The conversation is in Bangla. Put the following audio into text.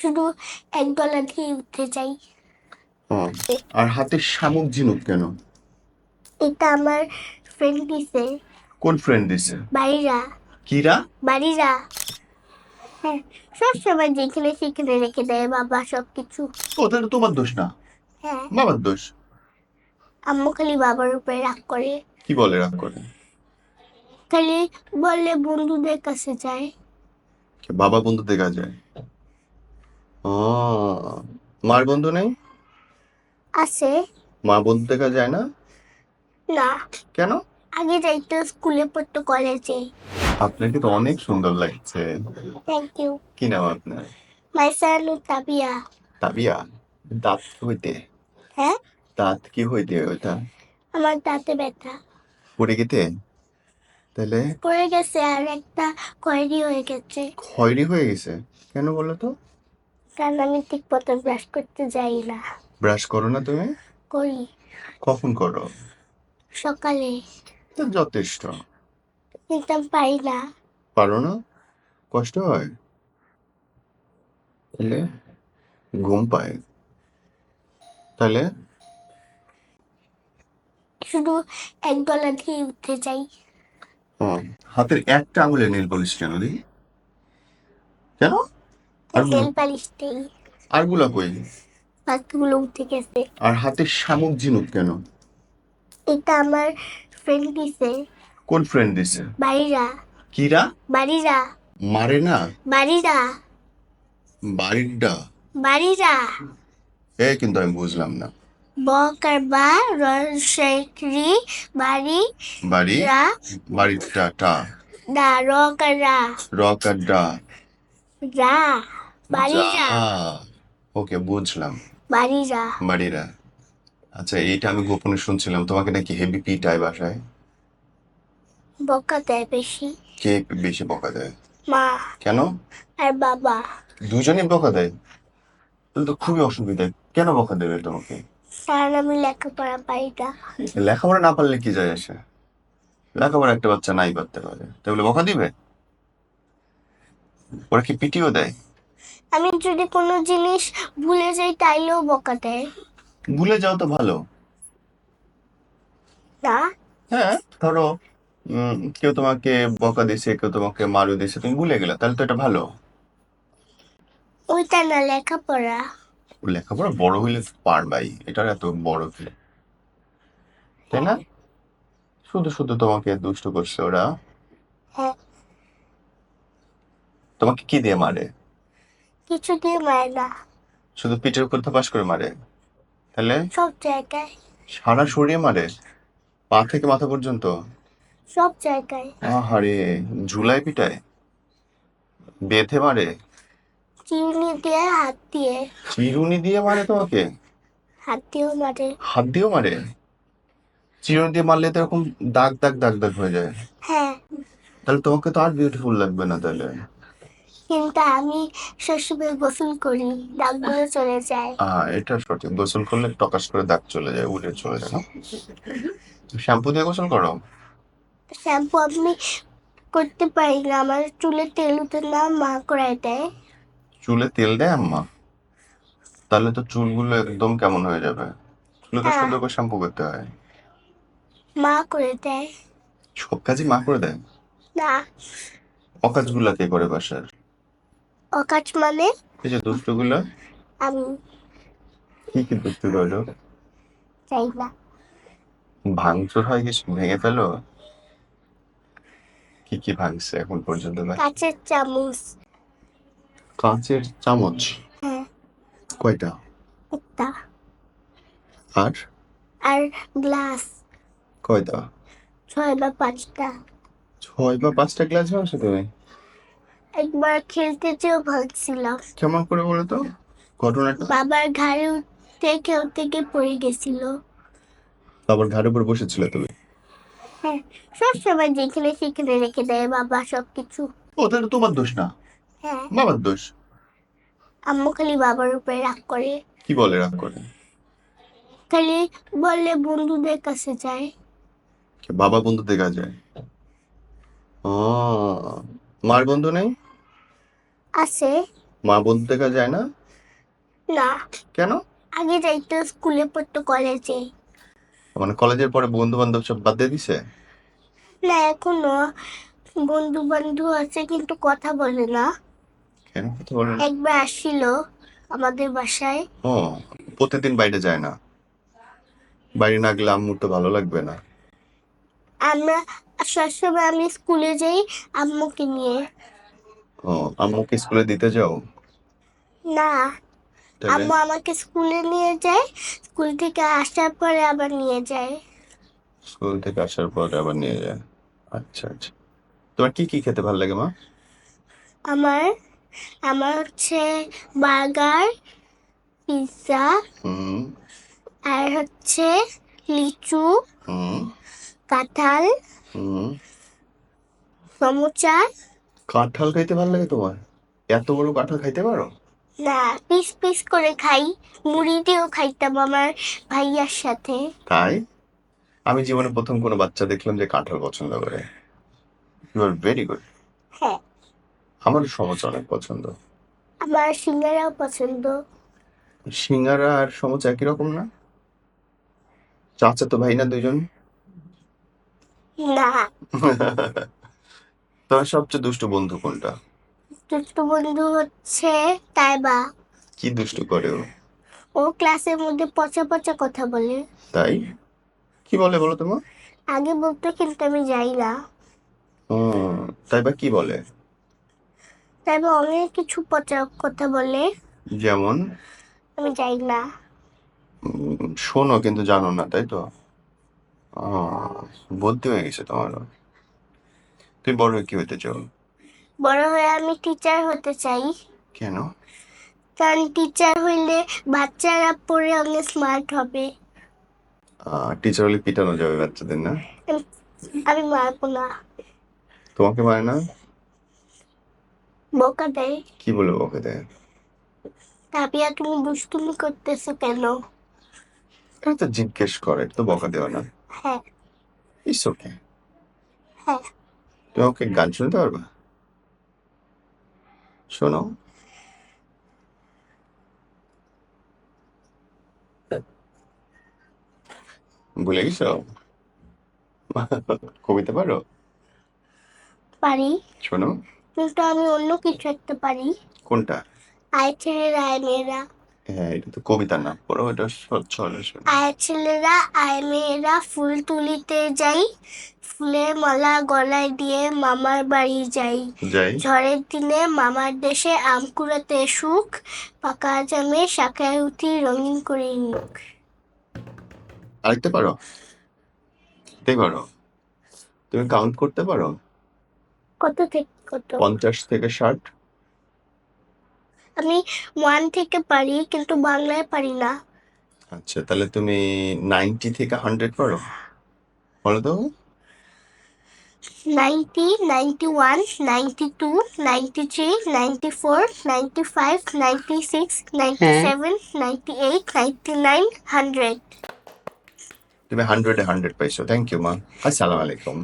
শুধু এক গলা দিয়ে উঠতে চাই। ও, আর হাতে শামুক ঝিনুক কেন? এটা আমার ফ্রেন্ড দিছে। কোন ফ্রেন্ড দিছে? বাড়িরা। কিরা? বাড়িরা। হ্যাঁ সবসময় যেখানে সেখানে রেখে দেয় বাবা সব কিছু তো তোমার দোষ না? হ্যাঁ। বাবার দোষ? আম্মু খালি বাবার উপরে রাগ করে। কি বলে রাগ করে? খালি বললে বন্ধুদের কাছে যায়। বাবা বন্ধু দেখা যায়? মার বন্ধু নেই? আছে। মা বন্ধু দেখা যায় না? না। কেন? আগে যাইতো স্কুলে পড়তো কলেজে। আপনাকে তো অনেক সুন্দর লাগছে। থ্যাংক ইউ কি নাম আপনার? মাইসানু তাবিয়া। তাবিয়া? দাঁত হইতে। হ্যাঁ? দাঁত কি হইতে ওইটা? আমার দাঁতে ব্যথা। পড়ে গেতে তাহলে? পড়ে গেছে আর একটা কয়েরি হয়ে গেছে। খয়রি হয়ে গেছে? কেন বলো তো? কারণ আমি ঠিক মতো ব্রাশ করতে যাই না। ব্রাশ করো না তুমি? করি। কখন করো? সকালে। তো যথেষ্ট। কিন্তু আমি পারি না। পারো না? কষ্ট হয়? তাহলে ঘুম পায়। তাহলে? শুধু এক গলা দিয়ে উঠতে চাই হাতের একটা আঙুলে নীল পলিশ কেন দেখি। কেন? আরগুলা? কই? বাকিগুলো উঠে গেছে। আর হাতে শামুক ঝিনুক কেন? এটা আমার ফ্রেন্ড দিছে। কোন ফ্রেন্ড দিছে? বাড়িরা। কিরা? বাড়িরা। মারে না বাড়িরা। বাড়িটা বাড়িরা। এ কিন্তু আমি বুঝলাম না। বকার বা রসেকরি বাড়ি বাড়ি রা। বাড়িটা টা দা রকার রা। রক আর ডা। রা। ওকে বুঝলাম। বাড়িরা বাড়িরা আচ্ছা এইটা আমি গোপনে শুনছিলাম। তোমাকে নাকি হেভি পিটায় বাসায়? বকা দেয় বেশি। কে বেশি বকা দেয়? মা। কেন? আর বাবা। দুজনেই বকা দেয়? তাহলে তো খুবই অসুবিধা। কেন বকা দেবে তোমাকে? কারণ আমি লেখাপড়া পারি না। লেখাপড়া না পারলে কি যায় আসে? লেখাপড়া একটা বাচ্চা নাই পারতে পারে। তাহলে বকা দিবে? ওরা কি পিটিও দেয়? আমি যদি কোনো জিনিস ভুলে যাই তাইলেও বকা দেয়। ভুলে যাও তো ভালো। না? হ্যাঁ ধরো উম, কেউ তোমাকে বকা দিছে কেউ তোমাকে মারু দিছে তুমি ভুলে গেলে তাহলে তো এটা ভালো। ওইটা না লেখাপড়া। লেখাপড়া বড় হইলে তো পারবাই এটার এত বড় কি? তাই না? শুধু শুধু তোমাকে দুষ্ট করছে ওরা। হ্যাঁ। তোমাকে কি দিয়ে মারে? কিছু দিয়ে মারে না। শুধু পিঠের উপর থাপাস করে মারে? তাহলে? সব জায়গায়। সারা শরীরে মারে? পা থেকে মাথা পর্যন্ত? সব জায়গায়। আহারে ঝুলাই পিটায়? বেঁধে মারে? চিরুনি দিয়ে হাত দিয়ে। চিরুনি দিয়ে মারে তোমাকে? হাত দিয়েও মারে। হাত দিয়েও মারে? চিরুনি দিয়ে মারলে তো এরকম দাগ দাগ দাগ দাগ হয়ে যায়। হ্যাঁ। তাহলে তোমাকে তো আর বিউটিফুল লাগবে না তাহলে? কিন্তু আমি সবসময় গোসল করি দাগগুলো চলে যায়। আহ এটা সঠিক। গোসল করলে টকাস করে দাগ চলে যায় উড়ে চলে যায় না? শ্যাম্পু দিয়ে গোসল করো? শ্যাম্পু আমি করতে পারি না আমার চুলে তেল উঠে না মা করাই দেয়। চুলে তেল দেয় আম্মা? তাহলে তো চুলগুলো একদম কেমন হয়ে যাবে। চুলে তো হ্যাঁ। সুন্দর করে শ্যাম্পু করতে হয়। মা করে দেয়। সব কাজই মা করে দেয়? না। অকাজগুলা কে করে বাসার? অকাজ মানে? এই যে দুষ্টগুলো। আমি। কি কি দুষ্টু করো চাই না। ভাঙচুর হয় কিছু ভেঙে ফেলো? কি কি ভাঙছে এখন পর্যন্ত কাঁচের চামচ। কাঁচের চামচ? হ্যাঁ। কয়টা? একটা। আর? আর গ্লাস। কয়টা? ছয় বা পাঁচটা। ছয় বা পাঁচটা গ্লাস ভাঙছো তুমি? একবার খেলতে চেয়েও ভাগছিলাম কেমন করে বলো তো? ঘটনাটা? বাবার ঘাড়ে উঠতে খেলতে গিয়ে পড়ে গেছিল। বাবার ঘাড়ের উপর বসেছিল তুমি? হ্যাঁ সবসময় যেখানে সেখানে রেখে দেয় বাবা সব কিছু ও তাহলে তোমার দোষ না? হ্যাঁ। বাবার দোষ? আম্মু খালি বাবার উপরে রাগ করে। কি বলে রাগ করে? খালি বললে বন্ধুদের কাছে যায়। বাবা বন্ধু দেখা যায়? ও মার বন্ধু নেই? আছে। মা বন্ধু দেখা যায় না? না। কেন? আগে যাইতো স্কুলে পড়তো কলেজে মানে কলেজের পরে বন্ধু বান্ধব সব বাদ দিয়ে দিছে? না এখনও বন্ধু বান্ধব আছে কিন্তু কথা বলে না। কেন কথা বলে না? একবার আসছিল আমাদের বাসায়। ও প্রতিদিন বাইরে যায় না? বাইরে না গেলে আম্মুর তো ভালো লাগবে না। আমরা সবসময় আমি স্কুলে যাই আম্মুকে নিয়ে। ও আম্মুকে স্কুলে দিতে যাও না। তাহলে? আম্মু আমাকে স্কুলে নিয়ে যায় স্কুল থেকে আসার পরে আবার নিয়ে যায়। স্কুল থেকে আসার পরে আবার নিয়ে যায়। আচ্ছা আচ্ছা। তোমার কি কি খেতে ভালো লাগে মা? আমার আমার হচ্ছে বার্গার পিৎজা হুম। আর হচ্ছে লিচু হুম। কাঁঠাল হুম। সমুচা কাঁঠাল খাইতে ভালো লাগে তোমার? এত বড় কাঁঠাল খাইতে পারো? না পিস পিস করে খাই। মুড়ি দিয়েও খাইতাম আমার ভাইয়ার সাথে। তাই? আমি জীবনে প্রথম কোনো বাচ্চা দেখলাম যে কাঁঠাল পছন্দ করে। ইউ আর ভেরি গুড হ্যাঁ। আমার সমোসা অনেক পছন্দ। আমার সিঙ্গারাও পছন্দ। সিঙ্গারা আর সমোসা একই রকম না? চাচা তো ভাই না দুজন না। তোমার সবচেয়ে দুষ্ট বন্ধু কোনটা? দুষ্ট বন্ধু হচ্ছে তাইবা কি দুষ্ট করে ও? ও ক্লাসের মধ্যে পচা পচা কথা বলে। তাই? কি বলে বলো তোমার আগে বলতো কিন্তু আমি যাই না। ও তাই বা কি বলে? তাইবা অনেক কিছু পচা কথা বলে। যেমন? আমি যাই না। শোনো কিন্তু জানো না তাই তো? বলতে হয়ে গেছে তোমারও। তুমি বড় হয়ে কি হতে চাও? বড় হয়ে আমি টিচার হতে চাই। কেন? কারণ টিচার হইলে বাচ্চারা পড়ে অনেক স্মার্ট হবে। টিচার হলে পিটানো যাবে বাচ্চাদের না? আমি মারবো না। তোমাকে মানে না? বকা দেয়। কি বলে ওকে দেয়? তাবিয়া তুমি দুষ্টুমি করতেছো কেন? এটা তো জিজ্ঞেস করে তো বকা দেওয়া না। হ্যাঁ। ইটস ওকে হ্যাঁ। তুমি ওকে গান শুনতে পারবা? শোনো। ভুলে গেছো? কবিতা পারো? পারি। শোনো। কিন্তু আমি অন্য কিছু একটা পারি। কোনটা? আয় ছেলেরা আয় মেয়েরা। হ্যাঁ এটা তো কবিতা না পড়ো এটা চলে আয় ছেলেরা আয় মেয়েরা ফুল তুলিতে যাই ফুলের মালা গলায় দিয়ে মামার বাড়ি যাই। যাই। ঝড়ের দিনে মামার দেশে আম কুড়াতে সুখ পাকা জামে শাখায় উঠি রঙিন করে মুখ। আরেকটা পারো এটাই পারো তুমি কাউন্ট করতে পারো? কত থেকে কত? পঞ্চাশ থেকে ষাট? আমি ওয়ান থেকে পারি কিন্তু বাংলায় পারি না। আচ্ছা তাহলে তুমি নাইনটি থেকে হান্ড্রেড পারো বলো তো। Ninety ninety one ninety two ninety three ninety four ninety five ninety six ninety seven ninety eight ninety nine hundred তুমি হান্ড্রেডে হান্ড্রেড পাইছো। থ্যাংক ইউ মা আসসালামু আলাইকুম